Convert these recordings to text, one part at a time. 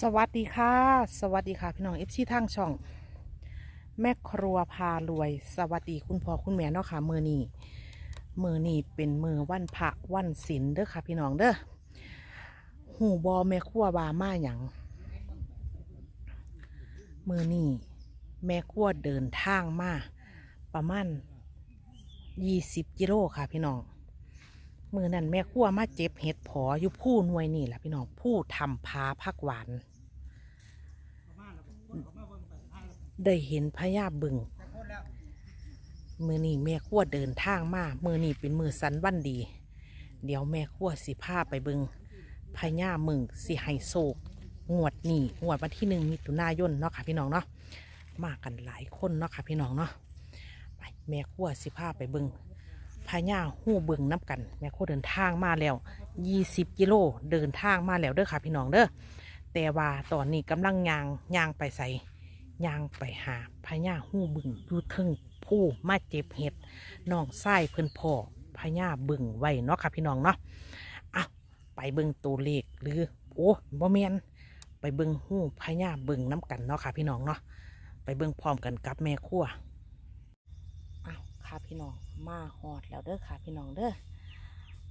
สวัสดีค่ะ สวัสดีค่ะ พี่น้องเอฟซีทางช่อง แม่ครัวพารวย สวัสดีคุณพ่อคุณแม่เนาะค่ะมือนี้มือนีเป็นมือวันพระวันศีลเด้อค่ะ พี่น้องเด้อหูบอแม่ครัวบามาหยังมือนีแม่ครัวเดินทางมาประมาณยี่สิบกิโลค่ะ พี่น้อง มือนั้นแม่ครัวมาเจ็บเห็ดผออยู่ผู้หน่วยนี่แหละพี่น้องผู้ทำพาพักหวาน ได้เห็นพญาบึงมือนี้แม่ครัวเดินทางมามือนี้เป็นมือสันวันดี เดี๋ยวแม่ครัวสิพาไปบึงพญามึงสิไฮโศกงวดนี้งวดวันที่หนึ่งมิถุนายนเนาะค่ะพี่น้องเนาะมากันหลายคนเนาะค่ะพี่น้องเนาะไปแม่ครัวสิพาไปบึง พญาหู้เบิ่งน้ำกันแม่โคเดินทางมาแล้วยี่สิบกิโลเดินทางมาแล้วเด้อค่ะพี่น้องเด้อแต่ว่าตอนนี้กำลังยางยางไปใส่ยางไปหาพญาหู้บึงอยู่ทึงผู้มาเจ็บเห็ดน้องไส้เพิ่อนพ่อพญาบึงไว้เนาะค่ะพี่น้องเนาะอะไปเบิ่งตัวเลขหรือโอ้บ่แมนไปเบิ่งหู้พญาบึงน้ำกันเนาะค่ะพี่น้องเนาะไปเบิ่งพร้อมกันกับแม่ขั้ว ค่ะพี่น้องมาหอดแล้วเด้อค่ะพี่น้องเด้อ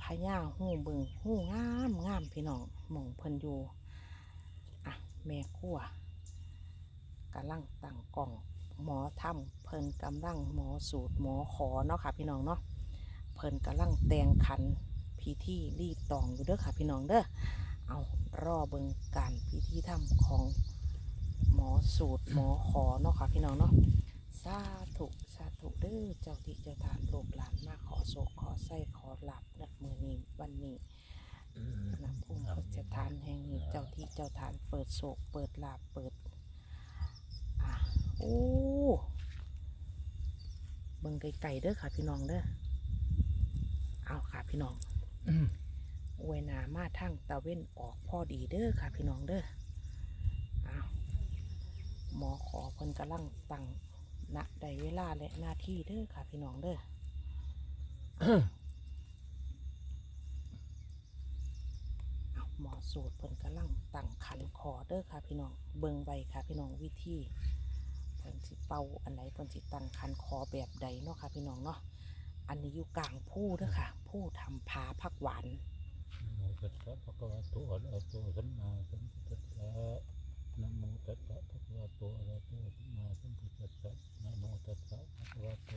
พญาหูเบิงหูงามงามพี่น้องหมองเพิ่นอยู่อะแม่ครัวกำลังตั้งกล่องหมอทำเพิ่นกำลังหมอสูตรหมอขอเนาะค่ะพี่น้องเนาะเพิ่นกำลังแต่งขันพิธีรีดตองอยู่เด้อค่ะพี่น้องเด้อเอารอเบิงการพิธีทำของหมอสูตรหมอขอเนาะค่ะพี่น้องเนาะ สาธุสาธุเด้อเจ้าที่เจ้าทานลูกหลานมาขอโศกขอไส้ขอหลับนักมือนี้วันนี้นะภูมิพระทานแห่งนี้เจ้าที่เจ้าทานเปิดโศกเปิดหลาบเปิดอะโอ้เบิ่งไกลๆเด้อค่ะพี่น้องเด้อเอาค่ะพี่น้องอวยนามาทั้งตะเว้นออกพอดีเด้อค่ะพี่น้องเด้อเอาหมอขอเพิ่นกำลังตั้ง ณใดเวลาและหน้าที่เด้อค่ะพี่น้องเด้อเอาหมอสูตรเพิ่นกำลังตั้งขันขอเด้อค่ะพี่น้องเบิ่งไว้ค่ะพี่น้องวิธีเพิ่นสิเป่าอันไหนเพิ่นสิตั้งขันขอแบบใดเนาะค่ะพี่น้องเนาะอันนี้อยู่กลางผู้เด้อค่ะ ผู้ทำพาพักหวานนะโมตัสสะภะคะวะโตอะระหะโตสัมมาสัมพุทธัสสะ นะโมตัสสะภะคะวะโตอะระหะโตสัมมาสัมพุทธัสสะนะโมตัสสะภะคะวะโต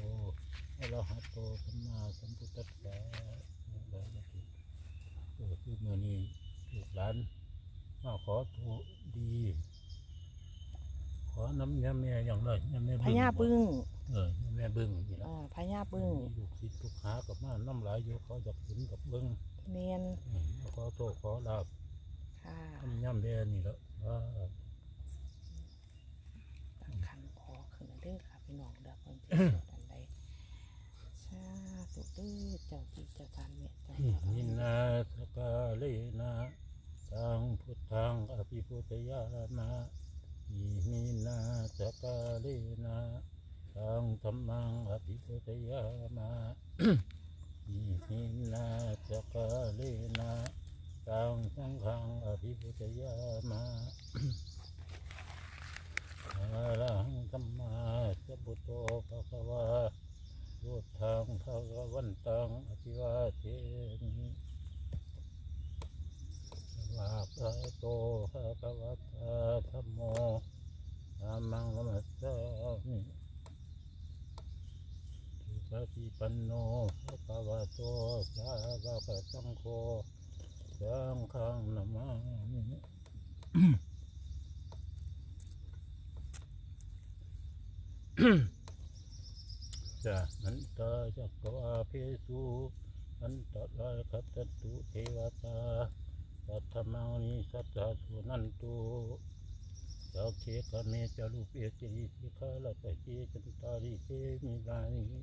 อะระหะโตสัมมาสัมพุทธัสสะนะบาลติเออคือมื้อนี้ลูกหลานมาขอตัวดี ขอน้ำยาแม่อย่างไรยาแม่พญาบึ้งเออยาแม่บึ้งนี่ละอ่าพญาบึ้งลูกศิษย์ลูกหากับมาน้ำหลายอยู่เขาจะถึงกับบิ้งเนียนอืมขอโทษขอลาบค่ะทำย่ำแดนนี่แล้วว่า ตั้งขันขอขึ้นเด้อค่ะ พี่น้องเด้อเพิ่นสิสวดอันใดสาธุเด้อเจ้าที่เจ้าทานแม่เจ้าทานนินาสกาเลนะตังพุทธังอภิพุทธยานะอิมินาสกาเลนะตังธรรมังอภิพุทธยานะอิมินาสกาเลนะตังสังฆังอภิพุทธยานะอะ ระหังสัมมาสัมพุโธภะคะวะพุทธังภะคะวันตังอภิวาเทมิวาปะโตภะคะวะตาธัมโมธัมมังนัมัสสามิสุปฏิปันโนภะคะวะโตสาวกสังโฆสังฆังนามามิ จะนันตาจักรวาเพสุอันตรายคัตตุเทวตาสัทธมังนิสัจจสุนันตุสักเคกเมจารุเปจิริสิกาลตะเจจันตาริเจมิลานิ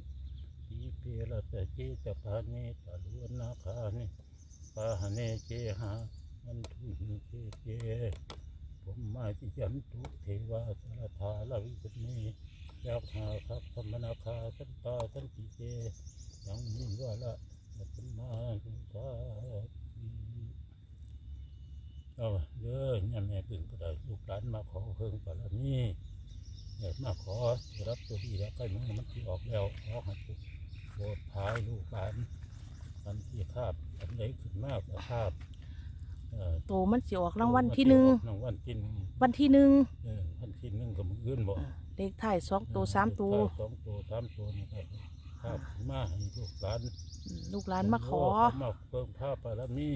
ทีเปรตะเจจพาเนตาลุนาคาเนปาหเนเจหาอันทุหิเจเจผมมาจิยันตุเทวาสารธาลวิสุนี ยักหาครับธรรมนาคาสันตาสันติเจยังมีวาละสัมมาสัมพุทธาเอาเด้อเนี่ยแม่ปึงก็ได้ลูกหลานมาขอเพิ่งปารมีอยากมาขอรับตัวดีแล้วใกล้มือมันที่ออกแล้วขอให้โปรดพายลูกหลานมันที่คาบอันใดขึ้นมากคาบเอ่อโตมันสิออกรางวัลที่หนึ่งรางวัลที่หนึ่งวันที่หนึ่งเออวันที่หนึ่งกับมืออื่นบ่ เลขท้ายสองตัวสามตัวสองตัวสามตัวนี่ครับคาบขึ้นมาให้ลูกหลานอืมลูกหลานมาขอ มาเพิ่มผ้าปารมี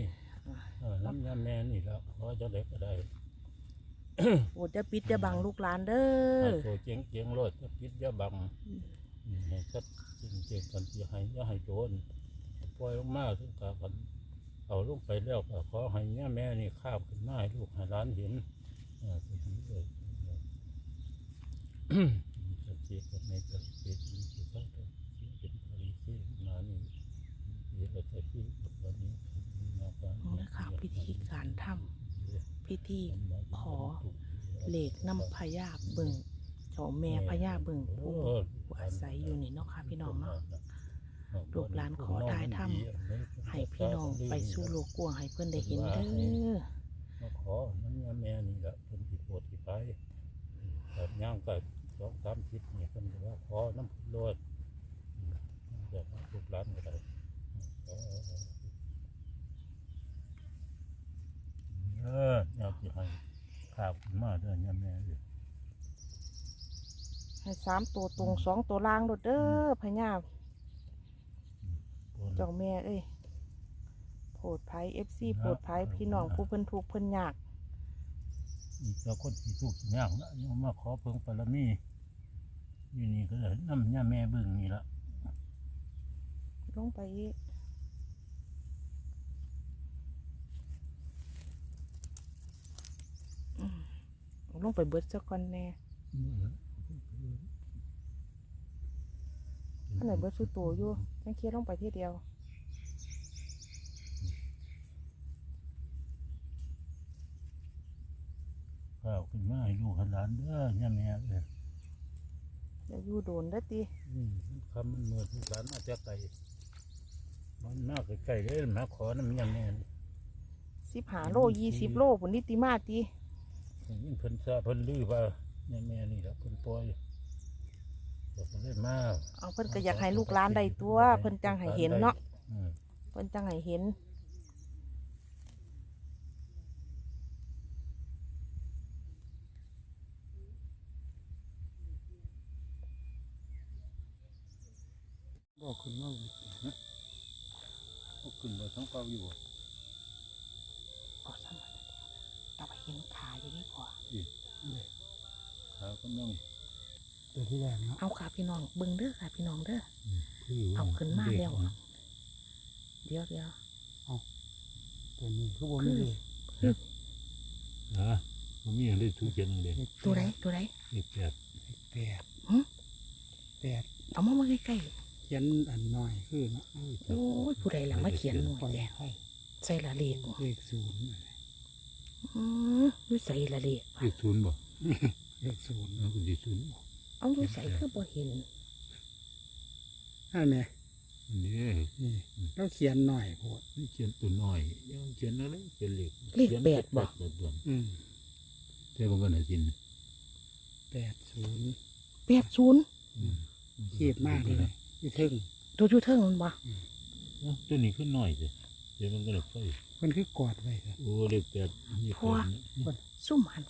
เออน้ำยาแม่นี่แล้วขอจะเล็กก็ได้โอดจะปิดจะบังลูกหลานเด้ให้อ ตัวเจียงเจียงรถจะปิดอยาบังอืมให้ชัดจริงจริงกันที่ให้อย่าให้โดนปล่อยลงมาถึงกับกันเอาลงไปแล้วก็ขอให้ย่าแม่นี่ข้ามขึ้นมาให้ลูกให้หลานเห็นเออตัวนี้เลยจะเจียกันในจะเจียกันที่เขาจะเจียเป็นปริสีมานี่เจียกั นที่วันนี้มาการนี่นะคะพิธีการทำพิธีขอเหล็กน้ำพญาเบิ่งเจ้าแม่พญาเบิ่งผู้ผู้อาศัยอยู่นี่เนาะค่ะพี่น้องเนาะลูกหลานขอทายถ้ให้พี่น้องไปสู่โลกกว้างให้เพื่อนได้เห็นเด้อมาขอมันยาแม่นี่แหละเป็นที่โปรดที่ไปแบบย่างก็ สองสามทิศนี่เพิ่นก็ว่าขอน้ำพุโลดเดี๋ยวลูกหลานก็ได้ขอเอออยากจะให้ข้าวขึ้นมาเด้อยาแม่เลยให้สามตัวตรงสองตัวล่างโดดเด้อพญาเจ้าแม่เอ้ยโผดภัยเอฟซีโผดภัยพี่น้องผู้เพิ่นทุกข์เพิ่นยาก อีกเจ้าคนที่ทุกข์ยากนะยังมาขอเพิ่งปรมีอยู่นี่ก็เลยน้ำยาแม่เบึงนี่ละลงไปอีกอืมลงไปเบิดสักก่อนแน่อันไหนเบิดสุดตัวอยู่จังเคลียร์ลงไปทีเดียว ข้าวขึ้นมาให้ลูกให้หลานเด้อย่าแม่เอ้ยอย่าอยู่โดนได้อติอืมคำมันเหมือนลูกหลานมาจากไกลมันมากไกลๆเลยมาขอน้ำยาแม่นี่สิบหาโลยี่สิบโลผลนิติมาติยิ่งเพิ่นซาเพิ่นลือว่าย่าแม่นี่ละเพิ่นปล่อยบอกเพิ่นเลยมาเอาเพิ่นก็อยากให้ลูกหลานได้ตัว เพิ่นจังให้เห็นเนาะอืมเพิ่นจังให้เห็น บอกขึ้นมานะบอกขึ้นมาทั้งเก่าอยู่เอาสมาเอาไปเห็นขาอยู่นี่พอขาวก็นั่งตัวที่แรกเนาะเอาค่ะพี่น้องเบิ่งเด้อค่ะพี่น้องเด้อคือเอาขึ้นมาแล้วเดี๋ยวเดี๋ยวตัวนี้คือบ่มีเลยนะมันมีอย่างได้ทุกอย่างเลยตัวไหนตัวไหนเด็กแปดแปดหึแปดเอามามาใกล้เขียนอันน้อยคือเนาะๆโอ้ยผู้ใดล่ะมาเขียนหน่อยปล่อยแกให้ใส่ละเลขเลขศูนย์อะไรอืออยู่ใส่ละเลขเด็กศูนย์บ่เลขศูนย์แล้วก็ดีศูนย์เอาอยู่ใส่คือบ่เห็นนั่นไงอันนี้นี่เราเขียนหน่อยโพดนี่เขียนตัวน้อยยังเขียนอะไรเขียนเล็กเลขแปดบ่เขียนแปดอืมใช่บางคนหาจินแปดศูนย์แปดศูนย์เขียดมากเลย ยี่ทึ่งตัวอยู่เทิงมันบ่เอ้าตัวนี้ขึ้นน้อยสิใช่บางคนหาไฟมันคือกอดไว้ครับโอ้เล็กแปดนี่แปดนี่ซุ่มหัน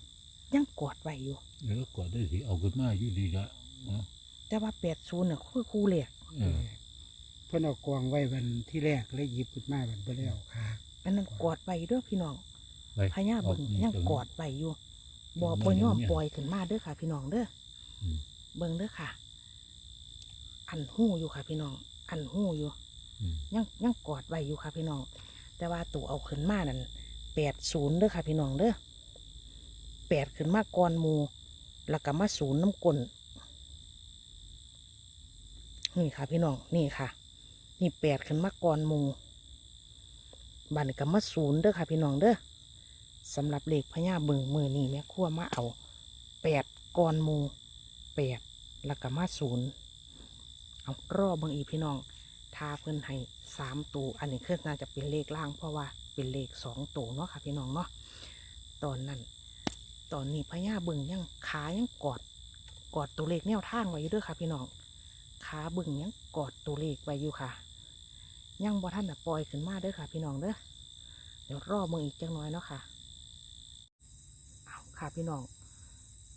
ยังกอดไว้อยู่แล้วกว่าได้สิเอาขึ้นมาอยู่ดีละเนาะแต่ว่าแปดศูนย์น่ะคือคู่เลขเออเพิ่นเอากองไว้วันที่แรกแล้วหยิบขึ้นมาบันไปแล้วค่ะอันนั้นกอดไว้เด้อพี่น้องไปพญาเบึงยังกอดไว้อยู่บ่บ่ยอมปล่อยขึ้นมาเด้อค่ะ พี่น้องเด้ออืมเบิ่งเด้อค่ะ อันหู้อยู่ค่ะพี่น้อง อันหู้อยู่ อืม ยังยังกอดไว้อยู่ค่ะพี่น้อง แต่ว่าตัวเอาขึ้นมานั่นแปดศูนย์เด้อค่ะพี่น้องเด้อแปดขึ้นมาก่อนหมูแล้วก็มาศูนย์น้ำกลนนี่ค่ะพี่น้อง นี่ค่ะ นี่แปดขึ้นมาก่อนหมูบัดนก็มาศูนย์เด้อค่ะพี่น้องเด้อสำหรับเลขพญาเบิงมือนี่แม่ครัวมาเอาแปดก่อนหมูแปดแล้วก็มาศูนย์ เอารอเบิงอีกพี่น้องทาเพิ่นให้สามตัวอันนี้คือน่าจะเป็นเลขล่างเพราะว่าเป็นเลขสองตัวเนาะค่ะพี่น้องเนาะตอนนั้น ตอนนี้พญาบึงยังขายังกอดกอดตัวเลขแนวทางไว้อยู่เด้วยค่ะ พี่น้องขาบึงยังกอดตัวเลขไว้อยู่ค่ะ ยังบ่ท่านน่ะปล่อยขึ้นมาเด้อค่ะ พี่น้องเด้อเดี๋ยวรอบมืออีกจังน้อยเนาะค่ะเอาค่ะพี่น้อง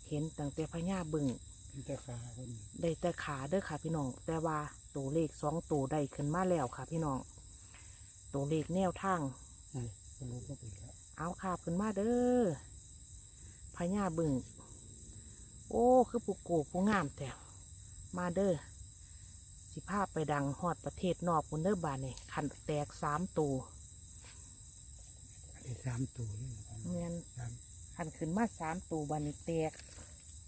เห็นตั้งแต่พญาบึง มีแต่ขาคนได้แต่ขาเด้อค่ะพี่น้อง แต่ว่าตัวเลขสองตัวได้ขึ้นมาแล้วค่ะ พี่น้อง ตัวเลขแนวทางนี่คนรู้ก็ไปแล้วเอาขาบขึ้นมาเด้อพญาบึงโอ้ คือปูโกปูงามแต่มาเด้อสิภาพไปดังฮอดประเทศนอกคนเด้อบานนี่ขันแตกสามตัวได้สามตัวเลยนะครับเงินสามขันขึ้นมาสามตัวบานนี่แตก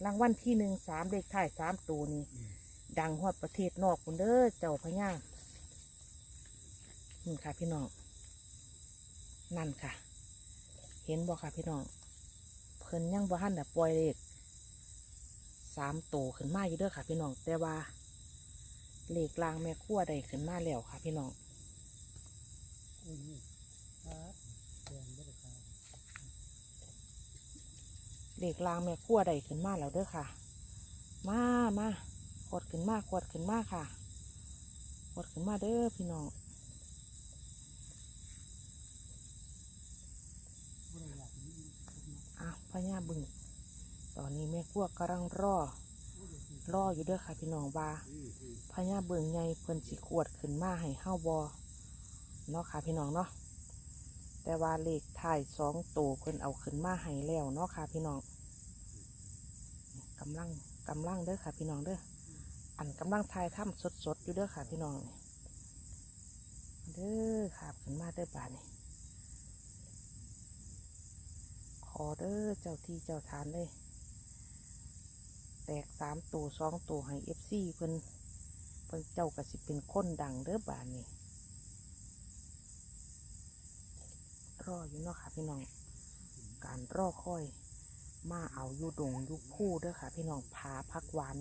รางวัลที่หนึ่งสามเลขท้ายสามตัวนี่ดังฮอดประเทศนอกคุนเด้อเจ้าพญานี่ค่ะพี่น้อง นั่นค่ะ เห็นบ่ค่ะพี่น้อง เพิ่นยังบ่ทันน่ะปล่อยเลขสามตัวขึ้นมาอยู่เด้อค่ะ พี่น้อง แต่ว่าเลขลางแม่ขั้วได้ขึ้นมาแล้วค่ะ พี่น้องอุ้ยนี่ครับแดงบ่ได้ครับ เลขลางแม่ขั้วได้ขึ้นมาแล้วเด้อค่ะ มามาขวดขึ้นมาขวดขึ้นมาค่ะขวดขึ้นมาเด้อพี่น้องอะพญาบึงตอนนี้แม่ขั้วกำลังรอรออยู่เด้อค่ะพี่น้องว่าพญาบึงไงเพิ่นสิขวดขึ้นมาให้เฮาบอเนาะค่ะพี่น้องเนาะแต่ว่าเลขถ่ายสองตัวเพิ่นเอาขึ้นมาให้แล้วเนาะค่ะพี่น้อง กำลังกำลังเด้อค่ะ พี่น้องเด้ออันกำลังถ่ายถ้ำสดๆอยู่เด้อค่ะ พี่น้องเด้อค่ะขึ้นมาเด้อบาดนี่ขอเด้อเจ้าที่เจ้าทานเลย แตกสามตัวสองตัวให้เอฟซีเพิ่นเพิ่นเจ้ากระสิเป็นคนดังเด้อบานนี่รออยู่เนาะค่ะพี่น้อง การรอคอย มาเอาอยู่ดงอยู่คู่เด้อค่ะ พี่น้องพาพักหวาน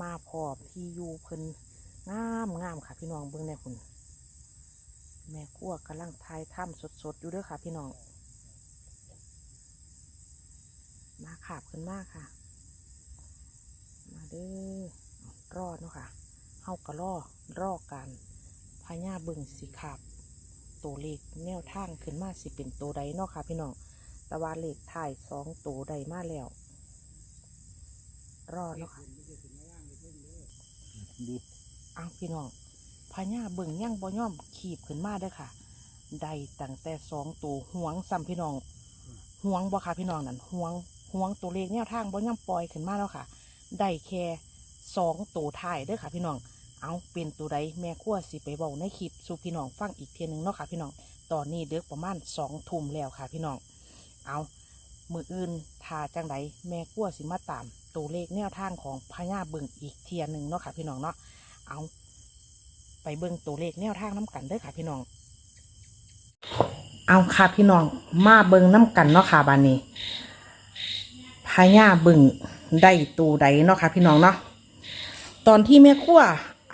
มาพอพี่อยู่เพิ่นงามงามค่ะ พี่น้องเบิ่งแน่คุณแม่กั้วกำลังทายถ้ำสดๆอยู่เด้อค่ะ พี่น้อง มาขาบขึ้นมากค่ะ มาเด้อรอดเนาะค่ะเฮากะล่อรอการพญาเบิ่งสิขาบตัวเลขแนวทางขึ้นมาสิเป็นตัวใดเนาะค่ะ พี่น้อง แต่ว่าเลขถ่ายสองตัวใดมาแล้ว รอดเนาะค่ะดูเอาพี่น้องพญาเบิ่งย่างบ่ย่อมขีบขึ้นมาเด้อค่ะได้ตั้งแต่สองตัวห่วงซ้ำพี่น้องห่วงบ่ค่ะพี่น้องนั่นห่วงห่วงตัวเลขแนวทางบ่ย่อมปล่อยขึ้นมาแล้วค่ะ ได้แค่สองตัวท้ายเด้อค่ะ พี่น้องเอาเป็นตัวใดแม่ขั้วสิไปเบาในคลิปสู่พี่น้องฟังอีกเทียหนึงเนาะค่ะพี่น้อง ตอนนี้เด็กประมาณสองทุ่มแล้วค่ะพี่น้อง เอามืออื่นทาจังใดแม่ขั้วสิมาตาม ตัวเลขแนวทางของพญาเบิงอีกเทียหนึ่งเนาะค่ะพี่น้องเนาะเอาไปเบิ่งตัวเลขแนวทางน้ำกันเด้อค่ะพี่น้อง เอาค่ะพี่น้องมาเบิ่งน้ำกันเนาะค่ะบานนี้พญาเบิงได้ตูใดเนาะค่ะพี่น้องเนาะตอนที่แม่ขั้ว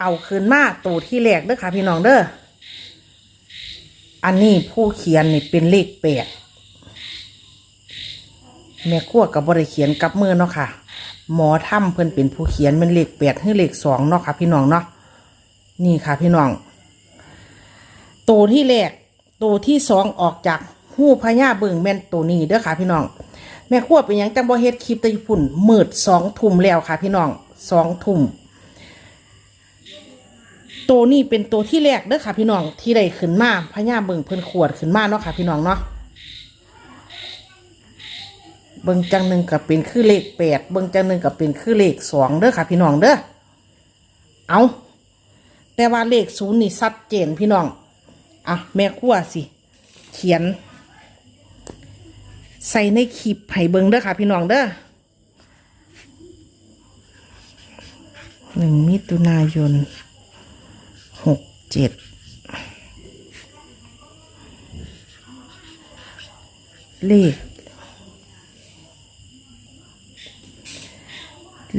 เอาคืนมาตัวที่แรกเด้อค่ะพี่น้องเด้ออันนี้ผู้เขียนนี่เป็นเลขแปด แม่ขั้วกับบริเขียนกับมือเนาะค่ะ หมอถ้ำเพิ่นเป็นผู้เขียนเป็นเลขแปดหรือเลขสองเนาะค่ะ พี่น้องเนาะนี่ค่ะ พี่น้องตัวที่แรกตัวที่สองออกจากหูพญาเบิงแม่นตัวนี้เด้อค่ะพี่น้อง แม่ขั้วเป็นยังจังบ่เฮ็ดคลิปตะญี่ปุ่นมืดสองทุ่มแล้วค่ะ พี่น้องสองทุ่มตัวนี้เป็นตัวที่แรกเด้อค่ะพี่น้องที่ได้ขึ้นมาพญาเบิงเพิ่นขวดขึ้นมาเนาะค่ะพี่น้องเนาะ เบิ่งจังหนึ่งกับเป็นคือเลขแปดเบิ่งจังหนึ่งกับเป็นคือเลขสองเด้อค่ะพี่น้องเด้อเอาแต่ว่าเลขศูนย์นี่ชัดเจนพี่น้องอะแม่ขั้วสิ เขียน ใส่ในคลิปให้เบิ่งเด้อค่ะพี่น้องเด้อหนึ่งมิถุนายนหกเจ็ดเลข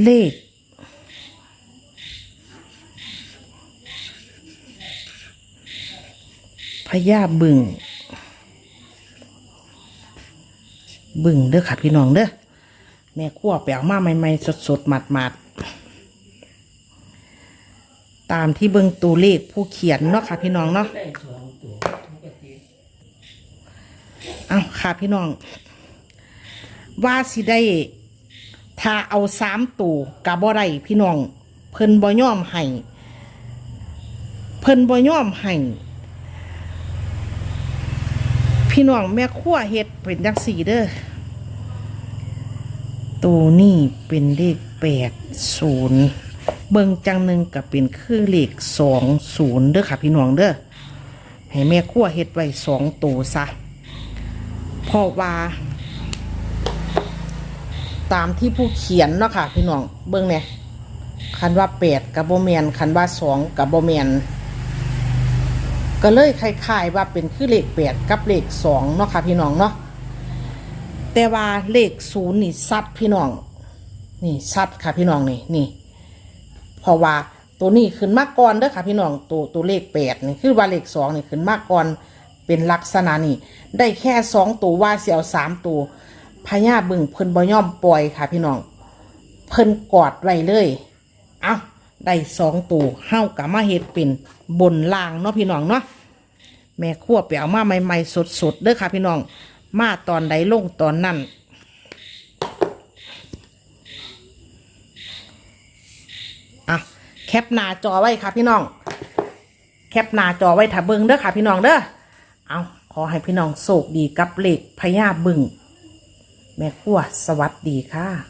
เลข พญาบึงบึงเด้อค่ะพี่น้องเด้อแม่ขั้วแปลมาใหม่ๆสดๆหมาดๆตามที่เบิ่งตัวเลขผู้เขียนเนาะค่ะพี่น้องเนาะเอาค่ะพี่น้อง ว่าสิได้ ถ้าเอาสามตัวกะบ่ได้พี่น้อง เพิ่นบ่ยอมให้เพิ่นบ่ยอมให้พี่น้องแม่ขั้วเฮ็ดเป็นจังสี่เด้อตัวนี้เป็นเลขแปดศูนย์เบิ่งจังหนึ่งก็เป็นคือเลขสองศูนย์เด้อค่ะพี่น้องเด้อให้แม่ขั้วเฮ็ดไว้สองตัวซะเพราะว่า ตามที่ผู้เขียนเนาะค่ะ พี่น้องเบิ่งเนี่ยคันว่าแปดกับโบแมนคันว่าสองกับโบแมนก็เลยคล้ายๆว่าเป็นคือเลขแปดกับเลขสองเนาะค่ะพี่น้องเนาะแต่ว่าเลขศูนย์นี่ซัดพี่น้อง นี่ซัดค่ะพี่น้องนี่นี่เพราะว่าตัวนี้ขึ้นมากก่อนเด้อค่ะพี่น้องตัวตัวเลขแปดนี่คือว่าเลขสองนี่ขึ้นมากก่อนเป็นลักษณะนี่ได้แค่สองตัวว่าเสียวสามตัว พญาบึงเพิ่นบ่ยอมปล่อยค่ะพี่น้อง เพิ่นกอดไว้เลยเอาได้สองตัวเฮากะมาเฮ็ดเป็นบนล่างเนาะพี่น้องเนาะแม่ขั้วไปเอามาใหม่ๆสดๆเด้อค่ะพี่น้อง มาตอนใดลงตอนนั้นอะแคปหน้าจอไว้ค่ะพี่น้อง แคปหน้าจอไว้ถ้าเบิ่งเด้อค่ะพี่น้องเด้อเอาขอให้พี่น้องโชคดีกับเหลขพญาบึง แม่ขั้วสวัสดีค่ะ